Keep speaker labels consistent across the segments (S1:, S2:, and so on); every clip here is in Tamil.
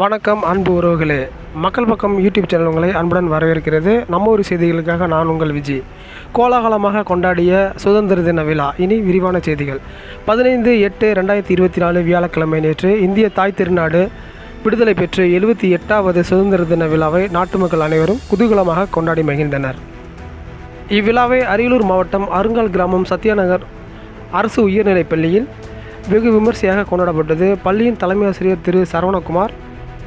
S1: வணக்கம் அன்பு உறவுகளே. மக்கள் பக்கம் யூடியூப் சேனல் உங்களை அன்புடன் வரவேற்கிறது. நம்ம ஒரு செய்திகளுக்காக நான் உங்கள் விஜய் கோலாகலமாக கொண்டாடிய சுதந்திர தின விழா. இனி விரிவான செய்திகள். பதினைந்து எட்டு ரெண்டாயிரத்தி இருபத்தி நாலு வியாழக்கிழமை நேற்று இந்திய தாய் திருநாடு விடுதலை பெற்று எழுபத்தி எட்டாவது சுதந்திர தின விழாவை நாட்டு மக்கள் அனைவரும் குதூகலமாக கொண்டாடி மகிழ்ந்தனர். இவ்விழாவை அரியலூர் மாவட்டம் அருங்கால் கிராமம் சத்யாநகர் அரசு உயர்நிலைப் பள்ளியில் வெகு விமர்சையாக கொண்டாடப்பட்டது. பள்ளியின் தலைமை ஆசிரியர் திரு சரவணகுமார்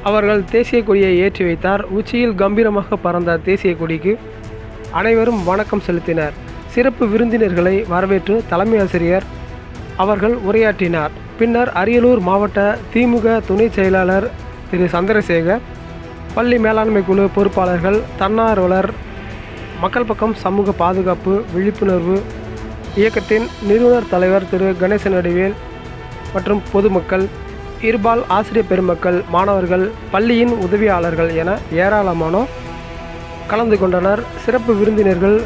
S1: அவர்கள் தேசிய கொடியை ஏற்றி வைத்தார். உச்சியில் கம்பீரமாக பறந்த தேசிய கொடிக்கு அனைவரும் வணக்கம் செலுத்தினர். சிறப்பு விருந்தினர்களை வரவேற்று தலைமை ஆசிரியர் அவர்கள் உரையாற்றினார். பின்னர் அரியலூர் மாவட்ட திமுக துணை செயலாளர் திரு. சந்திரசேகர் பள்ளி மேலாண்மை குழு பொறுப்பாளர்கள் தன்னார்வலர் மக்கள் பக்கம் சமூக பாதுகாப்பு விழிப்புணர்வு இயக்கத்தின் நிறுவனர் தலைவர் திரு. கணேசன் வடிவேல் மற்றும் பொதுமக்கள் இருபால் ஆசிரியர் பெருமக்கள் மாணவர்கள் பள்ளியின் உதவியாளர்கள் என ஏராளமானோர் கலந்து கொண்டனர். சிறப்பு விருந்தினர்கள்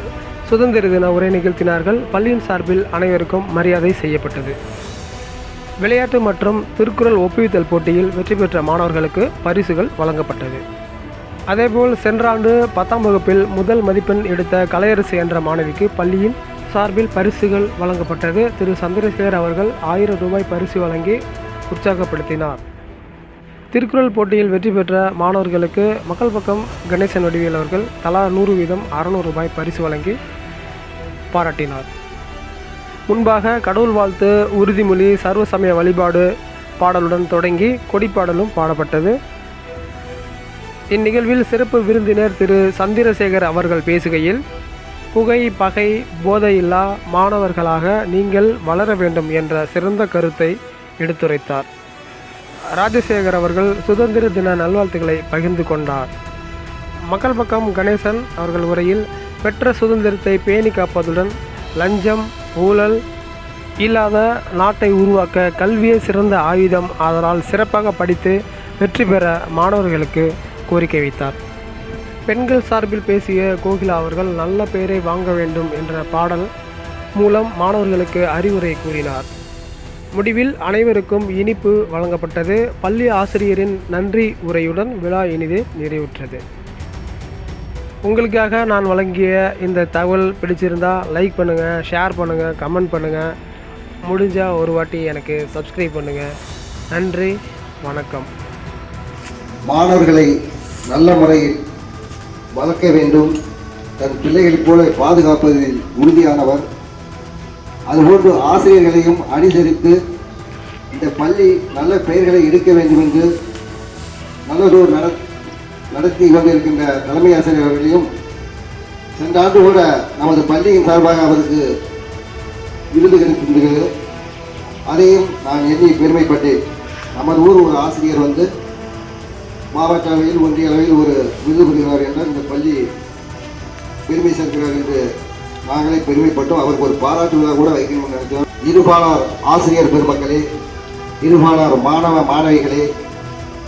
S1: சுதந்திர தின உரை நிகழ்த்தினார்கள். பள்ளியின் சார்பில் அனைவருக்கும் மரியாதை செய்யப்பட்டது. விளையாட்டு மற்றும் திருக்குறள் ஒப்புவித்தல் போட்டியில் வெற்றி பெற்ற மாணவர்களுக்கு பரிசுகள் வழங்கப்பட்டது. அதேபோல் சென்ற ஆண்டு பத்தாம் வகுப்பில் முதல் மதிப்பெண் எடுத்த கலையரசு என்ற மாணவிக்கு பள்ளியின் சார்பில் பரிசுகள் வழங்கப்பட்டது. திரு. சந்திரசேகர் அவர்கள் ஆயிரம் ரூபாய் பரிசு வழங்கி உற்சாகப்படுத்தினார். திருக்குறள் போட்டியில் வெற்றி பெற்ற மாணவர்களுக்கு மக்கள் பக்கம் கணேசன் வடிவேல் அவர்கள் தலா நூறு வீதம் அறநூறு ரூபாய் பரிசு வழங்கி பாராட்டினார். முன்பாக கடவுள் வாழ்த்து உறுதிமொழி சர்வ சமய வழிபாடு பாடலுடன் தொடங்கி கொடிப்பாடலும் பாடப்பட்டது. இந்நிகழ்வில் சிறப்பு விருந்தினர் திரு சந்திரசேகர் அவர்கள் பேசுகையில் புகை பகை போதையில்லா மாணவர்களாக நீங்கள் வளர வேண்டும் என்ற சிறந்த கருத்தை எடுத்துரைத்தார். ராஜசேகர் அவர்கள் சுதந்திர தின நல்வாழ்த்துக்களை பகிர்ந்து கொண்டார். மக்கள் பக்கம் கணேசன் அவர்கள் உரையில் பெற்ற சுதந்திரத்தை பேணி காப்பதுடன் லஞ்சம் ஊழல் இல்லாத நாட்டை உருவாக்க கல்வியே சிறந்த ஆயுதம் அதனால் சிறப்பாக படித்து வெற்றி பெற மாணவர்களுக்கு கோரிக்கை வைத்தார். பெண்கள் சார்பில் பேசிய கோகிலா அவர்கள் நல்ல பெயரை வாங்க வேண்டும் என்ற பாடல் மூலம் மாணவர்களுக்கு அறிவுரை கூறினார். முடிவில் அனைவருக்கும் இனிப்பு வழங்கப்பட்டது. பள்ளி ஆசிரியரின் நன்றி உரையுடன் விழா இனிது நிறைவுற்றது. உங்களுக்காக நான் வழங்கிய இந்த தகவல் பிடிச்சிருந்தா லைக் பண்ணுங்கள் ஷேர் பண்ணுங்கள் கமெண்ட் பண்ணுங்கள் முடிஞ்சால் ஒரு வாட்டி எனக்கு சப்ஸ்கிரைப் பண்ணுங்கள் நன்றி வணக்கம்.
S2: மாணவர்களை நல்ல முறையில் வளர்க்க வேண்டும். தன் பிள்ளைகளைப் போல பாதுகாப்பதில் உறுதியானவர். அதுபோன்று ஆசிரியர்களையும் அனுசரித்து இந்த பள்ளி நல்ல பெயர்களை எடுக்க வேண்டும் என்று நல்லதொரு நட நடத்தி கொண்டிருக்கின்ற தலைமை ஆசிரியர் அவர்களையும் சென்ற ஆண்டு கூட நமது பள்ளியின் சார்பாக அவருக்கு விருது கிடைக்கின்றது அதையும் நான் எண்ணி பெருமைப்பட்டேன் நமது ஊர் ஒரு ஆசிரியர் வந்து மாவட்ட அளவில் ஒன்றிய அளவில் ஒரு விருது பெறுகிறார் என்றால் இந்த பள்ளி பெருமை சேர்க்கிறார் என்று நாங்களே பெருமைப்பட்டோம். அவருக்கு ஒரு பாராட்டு விழா கூட வைக்கணும்னு நினைச்சோம். இருபாலார் ஆசிரியர் பெருமக்களே இருபாலார் மாணவ மாணவிகளே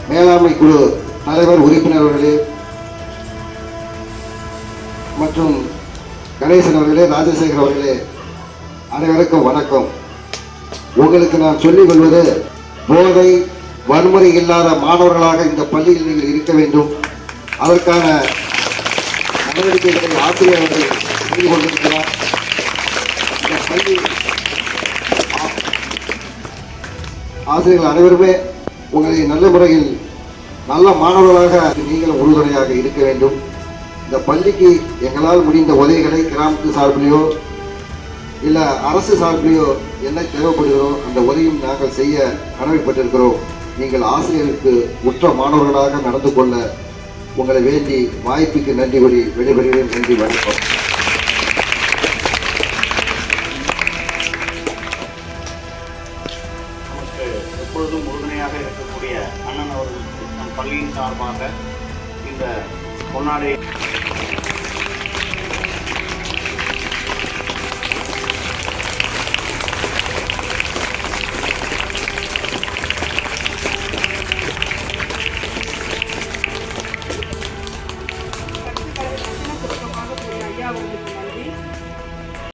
S2: மேலாண்மை குழு தலைவர் உறுப்பினர்களே மற்றும் கணேசன் அவர்களே ராஜசேகர் அவர்களே அனைவருக்கும் வணக்கம். உங்களுக்கு நான் சொல்லிக் கொள்வது போதை வன்முறை இல்லாத மாணவர்களாக இந்த பள்ளியில் நீங்கள் இருக்க வேண்டும். அதற்கான நடவடிக்கைகளை ஆசிரியர் அவர்கள் செய்து கொண்டிருக்கிறார் இந்த பள்ளி ஆசிரியர்கள் அனைவருமே உங்களை நல்ல முறையில் நல்ல மாணவர்களாக நீங்கள் உறுதுணையாக இருக்க வேண்டும். இந்த பள்ளிக்கு எங்களால் முடிந்த உதவிகளை கிராமத்து சார்பிலேயோ இல்லை அரசு சார்பிலேயோ என்ன தேவைப்படுகிறோ அந்த உதவியும் நாங்கள் செய்ய கடமைப்பட்டிருக்கிறோம். நீங்கள் ஆசிரியருக்கு உற்ற மாணவர்களாக நடந்து கொள்ள உங்களை வேண்டி வாய்ப்புக்கு நன்றி கூறி விடைபெறுகிறேன். நன்றி வணக்கம்.
S3: துணையாக இருக்கக்கூடிய அண்ணன் அவர்களுக்கு நம் பள்ளியின் சார்பாக இந்த பொன்னாடை